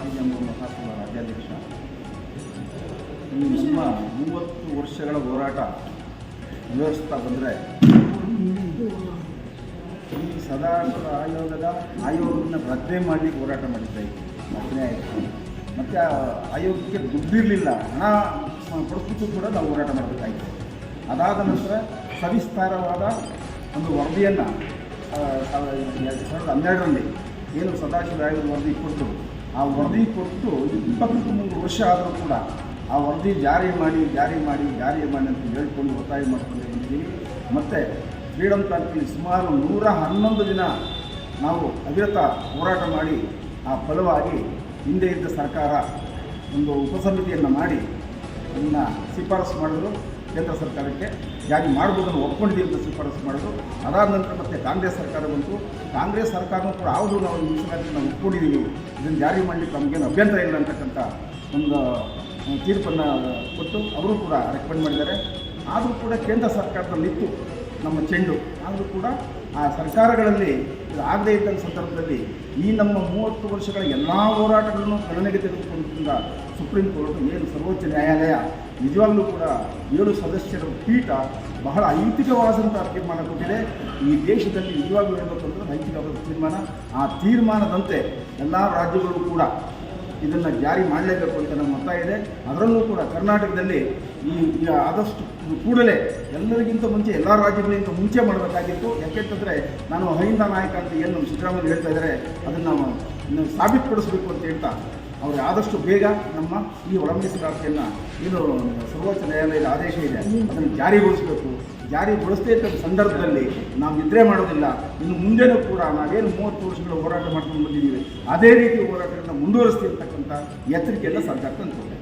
ಸಾಹಿತ್ಯ ಮಹಾಸಭಾ ರಾಜ್ಯಾಧ್ಯಕ್ಷ ಇನ್ನು ನಿಮ್ಮ ಮೂವತ್ತು ವರ್ಷಗಳ ಹೋರಾಟ ವಿವರಿಸ್ತಾ ಬಂದರೆ ಈ ಸದಾಶಿವ ಆಯೋಗದ ಆಯೋಗವನ್ನು ರದ್ದೆ ಮಾಡಲಿಕ್ಕೆ ಹೋರಾಟ ಮಾಡಿದ್ದೆ ರಚನೆ ಆಯಿತು ಮತ್ತು ಆ ಆಯೋಗಕ್ಕೆ ದುಡ್ಡಿರಲಿಲ್ಲ, ಹಣ ಕೊಡಿಸ್ಬಿಟ್ಟು ಕೂಡ ನಾವು ಹೋರಾಟ ಮಾಡಬೇಕಾಯಿತು. ಅದಾದ ನಂತರ ಸವಿಸ್ತಾರವಾದ ಒಂದು ವರದಿಯನ್ನು ಎರಡು ಸಾವಿರದ ಹನ್ನೆರಡರಲ್ಲಿ ಏನು ಸದಾಶಿವ ಆಯೋಗದ ವರದಿ ಕೊಟ್ಟರು ಆ ವರದಿ ಕೊಟ್ಟು ಇಪ್ಪತ್ತು ಮೂರು ವರ್ಷ ಆದರೂ ಕೂಡ ಆ ವರದಿ ಜಾರಿ ಮಾಡಿ ಜಾರಿ ಮಾಡಿ ಜಾರಿ ಮಾಡಿ ಅಂತ ಹೇಳ್ಕೊಂಡು ಒತ್ತಾಯ ಮಾಡ್ಕೊಂಡು ಇದ್ದೀವಿ ಮತ್ತು ಫ್ರೀಡಮ್ ಸುಮಾರು ನೂರ ಹನ್ನೊಂದು ದಿನ ನಾವು ಅವಿರತ ಹೋರಾಟ ಮಾಡಿ ಆ ಫಲವಾಗಿ ಹಿಂದೆ ಇದ್ದ ಸರ್ಕಾರ ಒಂದು ಉಪಸಮಿತಿಯನ್ನು ಮಾಡಿ ಅದನ್ನು ಶಿಫಾರಸು ಮಾಡಿದ್ರು. ಕೇಂದ್ರ ಸರ್ಕಾರಕ್ಕೆ ಜಾರಿ ಮಾಡ್ಬೋದನ್ನು ಒಪ್ಕೊಂಡಿದ್ದೀವಿ ಅಂತ ಶಿಫಾರಸು ಮಾಡೋದು ಅದಾದ ನಂತರ ಮತ್ತೆ ಕಾಂಗ್ರೆಸ್ ಸರ್ಕಾರ ಬಂತು. ಕಾಂಗ್ರೆಸ್ ಸರ್ಕಾರನೂ ಕೂಡ ಯಾವುದು ನಾವು ಈ ಮೀಸಲಾತಿ ನಾವು ಒಪ್ಕೊಂಡಿದ್ದೀವಿ. ಇದನ್ನು ಜಾರಿ ಮಾಡಲಿಕ್ಕೆ ನಮಗೇನು ಅಭ್ಯಂತರ ಇಲ್ಲ ಅಂತಕ್ಕಂಥ ಒಂದು ತೀರ್ಪನ್ನು ಕೊಟ್ಟು ಅವರು ಕೂಡ ರೆಕಮೆಂಡ್ ಮಾಡಿದ್ದಾರೆ. ಆದರೂ ಕೂಡ ಕೇಂದ್ರ ಸರ್ಕಾರದಲ್ಲಿತ್ತು ನಮ್ಮ ಚೆಂಡು. ಆದರೂ ಕೂಡ ಆ ಸರ್ಕಾರಗಳಲ್ಲಿ ಆಗದೇ ಇದ್ದಂಥ ಸಂದರ್ಭದಲ್ಲಿ ಈ ನಮ್ಮ ಮೂವತ್ತು ವರ್ಷಗಳ ಎಲ್ಲ ಹೋರಾಟಗಳನ್ನು ಗಣನೆಗೆ ತೆಗೆದುಕೊಂಡ ಸುಪ್ರೀಂ ಕೋರ್ಟ್ ಏನು ಸರ್ವೋಚ್ಚ ನ್ಯಾಯಾಲಯ, ನಿಜವಾಗ್ಲೂ ಕೂಡ ಏಳು ಸದಸ್ಯರ ಪೀಠ ಬಹಳ ಐತಿಕವಾದಂಥ ತೀರ್ಮಾನ ಕೊಟ್ಟಿದೆ. ಈ ದೇಶದಲ್ಲಿ ನಿಜವಾಗ್ಲೂ ಹೇಳಬೇಕು ಅಂದರೆ ಐತಿಕವಾದ ತೀರ್ಮಾನ, ಆ ತೀರ್ಮಾನದಂತೆ ಎಲ್ಲ ರಾಜ್ಯಗಳು ಕೂಡ ಇದನ್ನು ಜಾರಿ ಮಾಡಲೇಬೇಕು ಅಂತ ನಮ್ಮ ಮತ ಇದೆ. ಅದರಲ್ಲೂ ಕೂಡ ಕರ್ನಾಟಕದಲ್ಲಿ ಈ ಆದಷ್ಟು ಕೂಡಲೇ ಎಲ್ಲರಿಗಿಂತ ಮುಂಚೆ ಎಲ್ಲ ರಾಜ್ಯಗಳಿಗಿಂತ ಮುಂಚೆ ಮಾಡಬೇಕಾಗಿತ್ತು. ಯಾಕೆಂತಂದರೆ ನಾನು ಅಹಿಂದ ನಾಯಕ ಅಂತ ಏನು ನಮ್ಮ ಸಿದ್ದರಾಮಯ್ಯ ಹೇಳ್ತಾ ಇದ್ದಾರೆ, ಅದನ್ನು ನಾವು ಸಾಬೀತುಪಡಿಸಬೇಕು ಅಂತ ಹೇಳ್ತಾ ಅವರು ಆದಷ್ಟು ಬೇಗ ನಮ್ಮ ಈ ಒಳ ಮೀಸಲಾತಿಯನ್ನು ಏನು, ಸರ್ವೋಚ್ಚ ನ್ಯಾಯಾಲಯದ ಆದೇಶ ಇದೆ. ಅದನ್ನು ಜಾರಿಗೊಳಿಸಬೇಕು. ಇದ್ದ ಸಂದರ್ಭದಲ್ಲಿ ನಾವು ನಿದ್ರೆ ಮಾಡೋದಿಲ್ಲ. ಇನ್ನು ಮುಂದೆನೂ ಕೂಡ ನಾವೇನು ಮೂವತ್ತು ವರ್ಷಗಳ ಹೋರಾಟ ಮಾಡ್ಕೊಂಡು ಬಂದಿದ್ದೀವಿ. ಅದೇ ರೀತಿ ಹೋರಾಟಗಳನ್ನು ಮುಂದುವರಿಸ್ತಿರ್ತಕ್ಕಂಥ ಎಚ್ಚರಿಕೆಯನ್ನು ಸರ್ಕಾರ ತಂದುಕೊಟ್ಟಿದೆ.